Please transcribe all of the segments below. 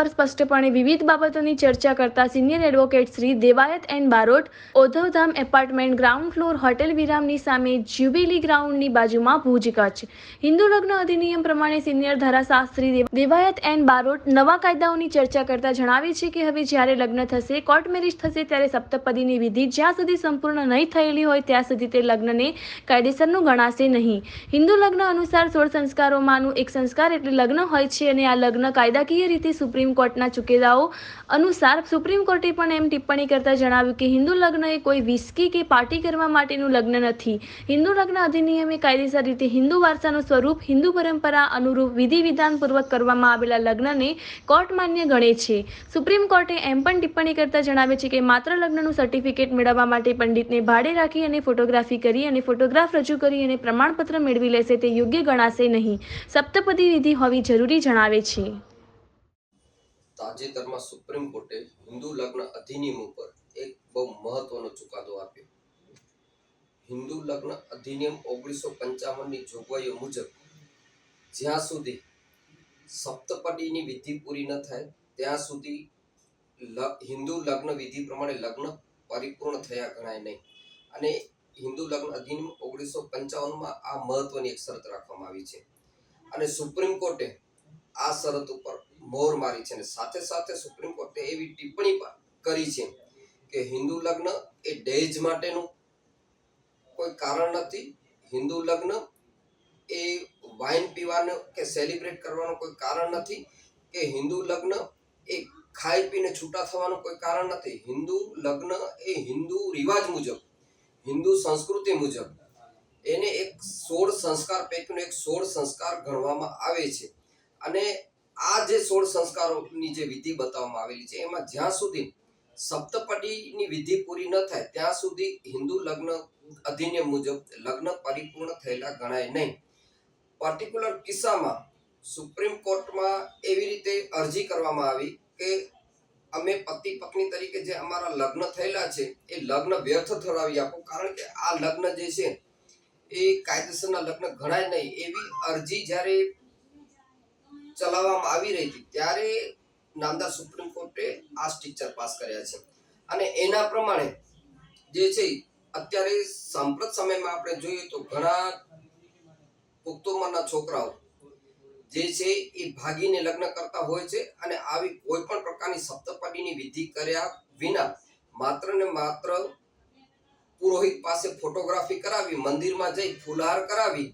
ઉપર સ્પષ્ટપણે વિવિધ બાબતોની ચર્ચા કરતા senior advocate Shri Devayat N Barot Odhavdham apartment ground floor hotel વિરામની સામે જ્યુબિલી ગ્રાઉન્ડની બાજુમાં ભુજ કચ્છ. હિન્દુ લગ્ન અધિનિયમ પ્રમાણે સિનિયર ધારાશાસ્ત્રી દેવ- દેવાયત એન બારોટ નવા કાયદાઓની ચર્ચા કરતા જણાવે છે કે હવે જ્યારે લગ્ન થશે, કોર્ટ મેરેજ થશે ત્યારે સપ્તપદીની વિધિ જ્યાં સુધી સંપૂર્ણ નહીં થયેલી હોય ત્યાં સુધી તે લગ્નને કાયદેસરનું ગણાશે નહીં. હિન્દુ લગ્ન અનુસાર સોળ સંસ્કારોમાંનું એક સંસ્કાર એટલે લગ્ન હોય છે અને આ લગ્ન કાયદાકીય રીતે સુપ્રીમ કોર્ટના ચુકેદાઓ અનુસાર સુપ્રીમ કોર્ટે પણ એમ ટિપ્પણી કરતા જણાવ્યું કે હિન્દુ લગ્ન એ કોઈ વિસ્કી કે પાર્ટી કરવા માટેનું લગ્ન નથી. હિન્દુ લગ્ન અધિનિયમે કાયદેસર રીતે હિન્દુ વારસાનું સ્વરૂપ, હિન્દુ પરંપરા અનુરૂપ વિધિ વિધાનપૂર્વક કરવામાં આવેલા લગ્નને કોર્ટ માન્ય ગણે છે. સુપ્રીમ કોર્ટે એમ પણ ટિપ્પણી કરતા જણાવે છે કે માત્ર લગ્નનું સર્ટિફિકેટ મેળવવા માટે પંડિતને ભાડે રાખી અને ફોટોગ્રાફી કરી અને ફોટોગ્રાફ રજૂ કરી અને પ્રમાણપત્ર મેળવી લેશે તે યોગ્ય ગણાશે નહીં. સપ્તપદી વિધિ હોવી જરૂરી જણાવે છે. તાજેતરમાં સુપ્રીમ કોર્ટે હિન્દુ લગ્ન અધિનિયમ ઉપર એક બહુ મહત્વનો ચુકાદો આપ્યો. હિન્દુ લગ્ન અધિનિયમ ઓગણીસો પંચાવનની જોગવાઈઓ મુજબ જ્યાં સુધી સપ્તપદીની વિધિ પૂરી ન થાય, ત્યાં સુધી હિન્દુ લગ્ન વિધિ પ્રમાણે લગ્ન પરિપૂર્ણ થયા ગણાય નહીં. અને હિન્દુ લગ્ન અધિનિયમ ઓગણીસો પંચાવનમાં આ મહત્વની એક શરત રાખવામાં આવી છે. અને સુપ્રીમ કોર્ટે આ શરત ઉપર મોહર મારી છે અને સાથે સાથે સુપ્રીમ કોર્ટે એવી ટિપ્પણી પણ કરી છે કે હિન્દુ લગ્ન એ દહેજ માટેનું કોઈ કારણ નથી. હિન્દુ લગ્ન એ વાઇન પીવાનું કે સેલિબ્રેટ કરવાનું કોઈ કારણ નથી કે હિન્દુ લગ્ન એ ખાઈ પીને છૂટા થવાનું કોઈ કારણ નથી. હિન્દુ લગ્ન એ હિન્દુ રિવાજ મુજબ, હિન્દુ સંસ્કૃતિ મુજબ એને એક સોળ સંસ્કાર પૈકીનો એક સોળ સંસ્કાર ગણવામાં આવે છે. અને આ જે સોળ સંસ્કારોની જે વિધિ બતાવવામાં આવેલી છે, એમાં જ્યાં સુધી સપ્તપદીની વિધિ પૂરી ન થાય, ત્યાં સુધી હિન્દુ લગ્ન અધિનિયમ મુજબ લગ્ન પરિપૂર્ણ થયેલા ગણાય નહીં. પર્ટિક્યુલર કિસ્સામાં સુપ્રીમ કોર્ટમાં એવી રીતે અરજી કરવામાં આવી કે અમે પતિ પત્ની તરીકે જે અમારા લગ્ન થયેલા છે, એ લગ્ન વ્યર્થ ઠરાવી આપો, કારણ કે આ લગ્ન જે છે, એ કાયદેસરના લગ્ન ગણાય નહીં. એવી અરજી જ્યારે ચલાવવામાં આવી રહી હતી, ત્યારે નામદાર સુપ્રીમ કોર્ટે આ સ્ટ્રક્ચર પાસ કર્યા છે. અને એના પ્રમાણે જે છે અત્યારે સાંપ્રત સમયમાં આપણે જોઈએ તો ઘણા પુખ્ત ઉંમરના છોકરાઓ જે છે એ ભાગીને લગ્ન કરતા હોય છે અને આવી કોઈ પણ પ્રકારની સપ્તપદીની વિધિ કર્યા વિના માત્ર ને માત્ર પુરોહિત પાસે ફોટોગ્રાફી કરાવી, મંદિરમાં જઈ ફુલહાર કરાવી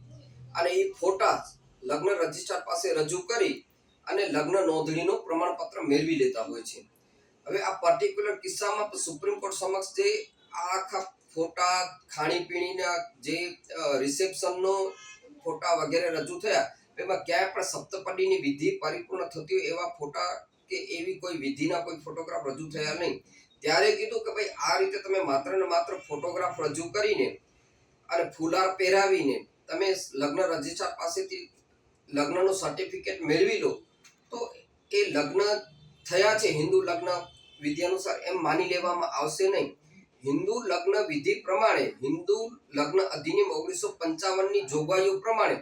અને એ ફોટા લગ્ન રજિસ્ટ્રાર પાસે રજૂ કરી અને લગ્ન નોંધણીનું પ્રમાણપત્ર મેળવી લેતા હોય છે. હવે આ પર્ટિક્યુલર કિસ્સામાં સુપ્રીમ કોર્ટ સમક્ષ જે આખા ફોટા, ખાણીપીણીના જે રિસેપ્શનનો ફોટા વગેરે રજૂ થયા, એમાં ક્યાંય પણ સપ્તપદીની વિધિ પરિપૂર્ણ થતી હોય એવા ફોટા કે એવી કોઈ વિધિના કોઈ ફોટોગ્રાફ રજૂ થયા નહીં. ત્યારે કીધું કે ભાઈ આ રીતે તમે માત્ર ને માત્ર ફોટોગ્રાફ રજૂ કરીને અને ફુલાર પહેરાવીને તમે લગ્ન રજિસ્ટ્રાર પાસેથી લગ્નનું સર્ટિફિકેટ મેળવી લો, તો એ લગ્ન થયા છે, હિન્દુ લગ્ન વિધિ અનુસાર એમ માની લેવામાં આવશે નહીં. હિન્દુ લગ્ન વિધિ પ્રમાણે, હિન્દુ લગ્ન અધિનિયમ ઓગણીસો પંચાવનની જોગવાઈઓ પ્રમાણે,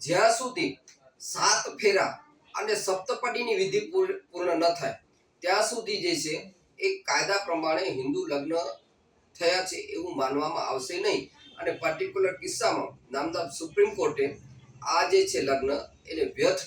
જ્યાં સુધી સાત ફેરા અને સપ્તપદીની વિધિ પૂર- પૂર્ણ ન થાય, ત્યાં સુધી જે છે, એ કાયદા પ્રમાણે હિન્દુ લગ્ન થયા છે એવું માનવામાં આવશે નહીં. અને પર્ટિક્યુલર કિસ્સામાં નામદાર સુપ્રીમ કોર્ટે આ જે છે લગ્ન એને વ્યર્થ